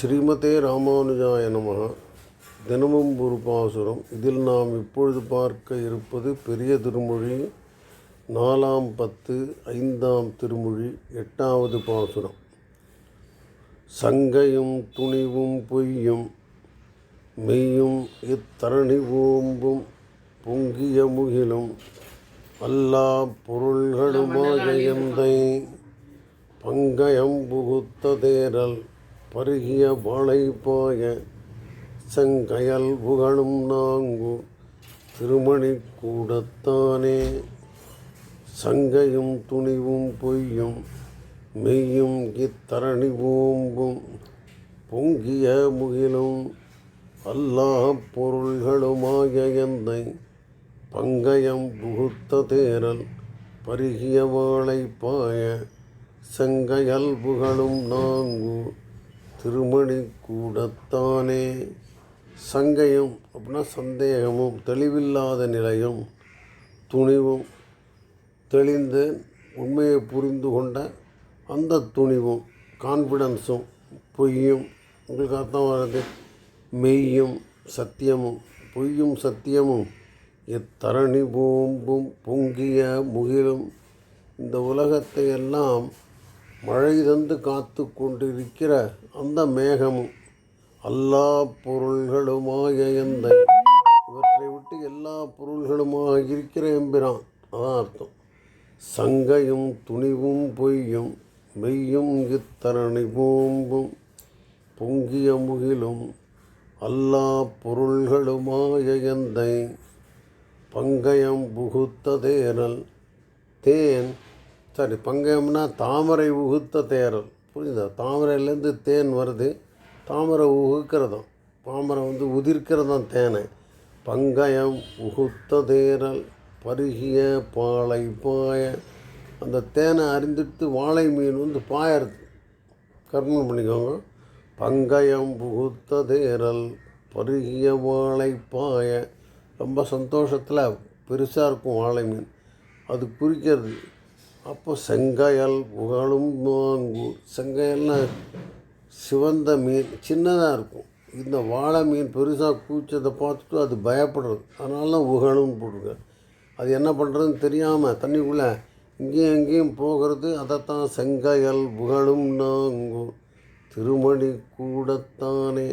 ஸ்ரீமதே ராமானுஜாய நமः. தினமும் ஒரு பாசுரம் இதில் நாம் இப்பொழுது பார்க்க இருப்பது பெரிய திருமொழி நாலாம் பத்து ஐந்தாம் திருமொழி எட்டாவது பாசுரம். சங்கையும் துணிவும் பொய்யும் மெய்யும் இத்தரணி ஓம்பும் பொங்கிய முகிலும் அல்லா பொருள்களுமாக எந்தை பங்கயம் புகுத்த தேரல் பருகிய வாழை பாய செங்கயல் புகழும் நாங்கு திருமணி கூடத்தானே. சங்கையும் துணிவும் பொய்யும் மெய்யும் இத்தரணி ஓம்பும் பொங்கிய முகிலும் அல்லா பொருள்களுமாய எந்தை பங்கயம் புகுத்த தேரல் பருகிய வாழை பாய செங்கையல் புகழும் நாங்கு திருமணி கூடத்தானே சங்கையும் அப்படின்னா சந்தேகமும் தெளிவில்லாத நிலையும் துணிவும். தெளிந்து உண்மையை புரிந்து கொண்ட அந்த துணிவும் கான்ஃபிடன்ஸும் பொய்யும். உங்களுக்கு அர்த்தம் வர்றது மெய்யும் சத்தியமும் பொய்யும் சத்தியமும். எத்தரணி பூம்பும் பொங்கிய முகிலும். இந்த உலகத்தை எல்லாம் மழை தந்து காத்து கொண்டிருக்கிற அந்த மேகமும் எல்லா பொருள்களுமாய எந்த இவற்றை விட்டு எல்லா பொருள்களுமாக இருக்கிற எம்பிரான். அதான் அர்த்தம். சங்கையும் துணிவும் பொய்யும் மெய்யும் இத்தரணி பூம்பும் பொங்கிய முகிலும் அல்லா பொருள்களுமாய எந்தை பங்கயம் புகுத்த தேனல் தேன் சரி பங்கயம்னா தாமரை உகுத்த தேரல். புரியுதா? தாமரையிலேருந்து தேன் வருது. தாமரை உகுக்கிறதும் தாமரை வந்து உதிர்க்கிறதும் தேனை. பங்கயம் உகுத்த தேரல் பருகிய பாலை பாய. அந்த தேனை அறிந்துட்டு வாழை மீன் வந்து பாயறது. கர்மம் பண்ணிக்கோங்க. பங்கயம் புகுத்த தேரல் பருகிய வாழை பாய. ரொம்ப சந்தோஷத்தில் பெருசாக இருக்கும் வாழை மீன். அது குறிக்கிறது அப்போ செங்காயல் புகழும் மாங்கு செங்காயல்னா சிவந்த மீன் சின்னதாக இருக்கும். இந்த வாழை மீன் பெருசாக கூச்சதை பார்த்துட்டு அது பயப்படுறது. அதனால தான் உகழும் போடுங்க அது என்ன பண்ணுறதுன்னு தெரியாமல் தண்ணிக்குள்ளே இங்கேயும் எங்கேயும் போகிறது அதைத்தான் செங்காயல் புகழும் நாங்கு திருமணி கூடத்தானே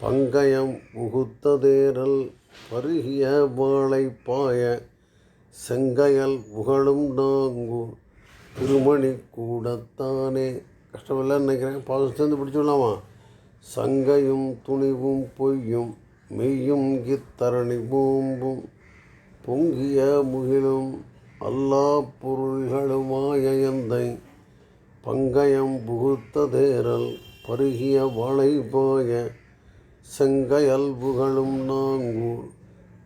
பங்கயம் உகுத்ததேரல் பருகிய வாழை செங்கையல் புகழும் நாங்கு திருமணி கூடத்தானே. கஷ்டமில்லைன்னு நினைக்கிறேன். பாதம் சேர்ந்து பிடிச்சிடலாமா சங்கையும் துணிவும் பொய்யும் மெய்யும் இத்தரணி பூம்பும். பொங்கிய முகிலும் அல்லா பொருள்களுமாய எந்தை பங்கயம் புகுத்த தேரல் பருகிய வாழை பாய. செங்கையல் புகழும் நாங்கூர்.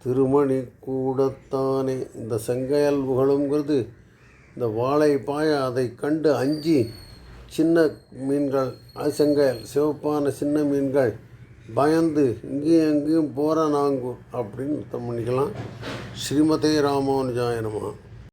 திருமணி கூடத்தானே இந்த செங்கையல் புகழுங்கிறது இந்த வாழை பாய அதை கண்டு அஞ்சி சின்ன மீன்கள் அது செங்கையல் சிவப்பான சின்ன மீன்கள் பயந்து இங்கேயும் எங்கேயும் போகிற நாங்கூர் அப்படின்னு அர்த்தம் பண்ணிக்கலாம். ஸ்ரீமதே ராமானுஜாயனமாக